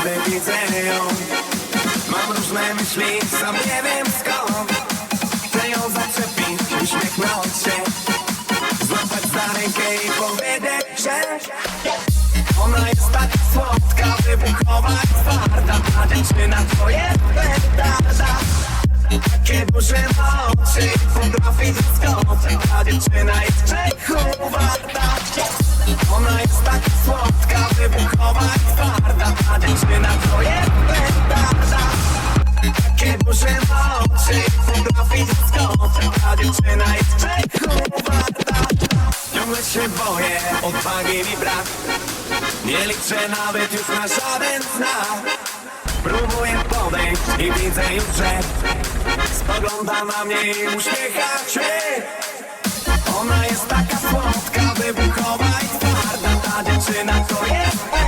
gdy widzę ją Mam różne myśli, sam nie wiem skąd. Chcę ją zaczepić, uśmiechnąć się Złapać za rękę i powiedzieć, że Ona jest tak słodka, wybuchowa i twarda. Ta dziewczyna to jest petarda. Takie duże ma oczy potrafi zaskoczyć. Ta dziewczyna jest grzechu dziewczyna jest grzechu warta Ciągle się boję, odwagi mi brak. Nie liczę nawet już na żaden znak. Próbuję podejść i widzę już, że Spogląda na mnie i uśmiecha się. Ona jest taka słodka, wybuchowa i twarda. Ta dziewczyna to jest